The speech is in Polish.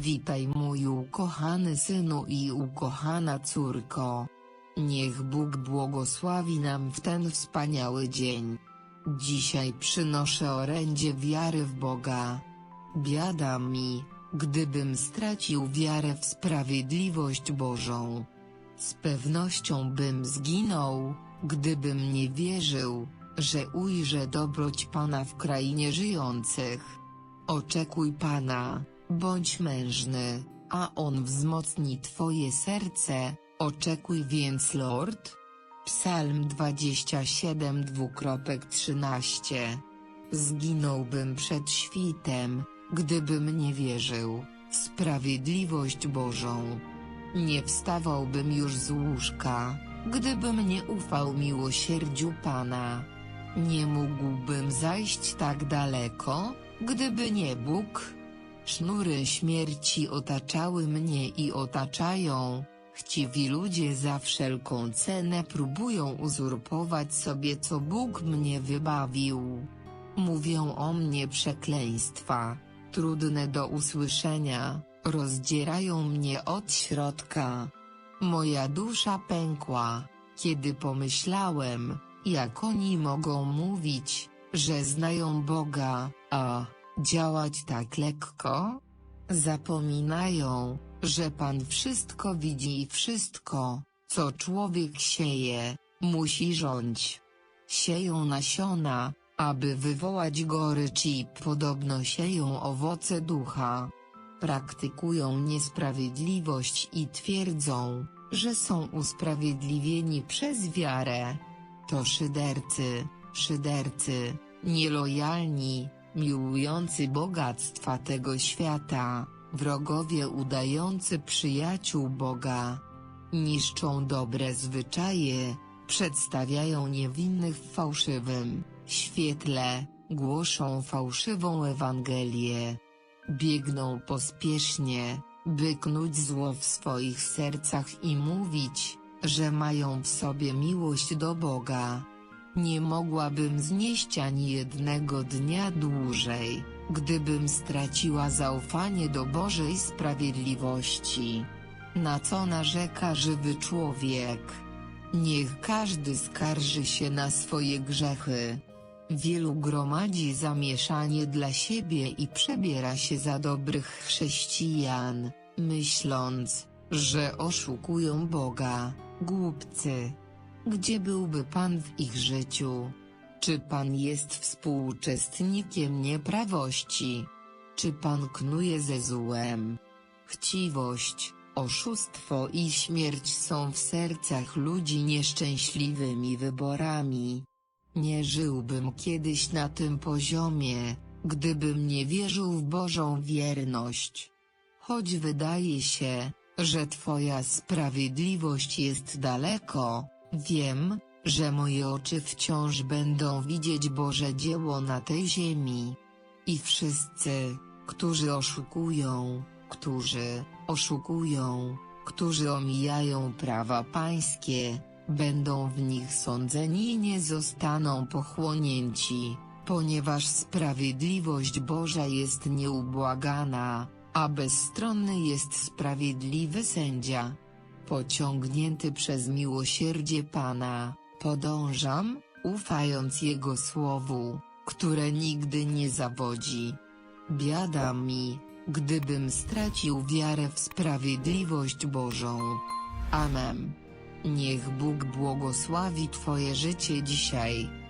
Witaj mój ukochany synu i ukochana córko. Niech Bóg błogosławi nam w ten wspaniały dzień. Dzisiaj przynoszę orędzie wiary w Boga. Biada mi, gdybym stracił wiarę w sprawiedliwość Bożą. Z pewnością bym zginął, gdybym nie wierzył, że ujrzę dobroć Pana w krainie żyjących. Oczekuj Pana, bądź mężny, a On wzmocni Twoje serce, oczekuj więc Lord. Psalm 27 dwukropek 13 Zginąłbym przed świtem, gdybym nie wierzył w sprawiedliwość Bożą. Nie wstawałbym już z łóżka, gdybym nie ufał miłosierdziu Pana. Nie mógłbym zajść tak daleko, gdyby nie Bóg. Sznury śmierci otaczały mnie i otaczają. Chciwi ludzie za wszelką cenę próbują uzurpować sobie co Bóg mnie wybawił. Mówią o mnie przekleństwa, trudne do usłyszenia, rozdzierają mnie od środka. Moja dusza pękła, kiedy pomyślałem, jak oni mogą mówić, że znają Boga, a działać tak lekko? Zapominają, że Pan wszystko widzi i wszystko, co człowiek sieje, musi rządź. Sieją nasiona, aby wywołać gorycz i podobno sieją owoce ducha. Praktykują niesprawiedliwość i twierdzą, że są usprawiedliwieni przez wiarę. To szydercy, szydercy, nielojalni, miłujący bogactwa tego świata, wrogowie udający przyjaciół Boga. Niszczą dobre zwyczaje, przedstawiają niewinnych w fałszywym świetle, głoszą fałszywą Ewangelię. Biegną pospiesznie, by knuć zło w swoich sercach i mówić, że mają w sobie miłość do Boga. Nie mogłabym znieść ani jednego dnia dłużej, gdybym straciła zaufanie do Bożej sprawiedliwości. Na co narzeka żywy człowiek? Niech każdy skarży się na swoje grzechy. Wielu gromadzi zamieszanie dla siebie i przebiera się za dobrych chrześcijan, myśląc, że oszukują Boga, głupcy. Gdzie byłby Pan w ich życiu? Czy Pan jest współuczestnikiem nieprawości? Czy Pan knuje ze złem? Chciwość, oszustwo i śmierć są w sercach ludzi nieszczęśliwymi wyborami. Nie żyłbym kiedyś na tym poziomie, gdybym nie wierzył w Bożą wierność. Choć wydaje się, że Twoja sprawiedliwość jest daleko, wiem, że moje oczy wciąż będą widzieć Boże dzieło na tej ziemi. I wszyscy, którzy oszukują, którzy oszukują, którzy omijają prawa pańskie, będą w nich sądzeni i nie zostaną pochłonięci, ponieważ sprawiedliwość Boża jest nieubłagana, a bezstronny jest sprawiedliwy sędzia. Pociągnięty przez miłosierdzie Pana, podążam, ufając Jego słowu, które nigdy nie zawodzi. Biada mi, gdybym stracił wiarę w sprawiedliwość Bożą. Amen. Niech Bóg błogosławi Twoje życie dzisiaj.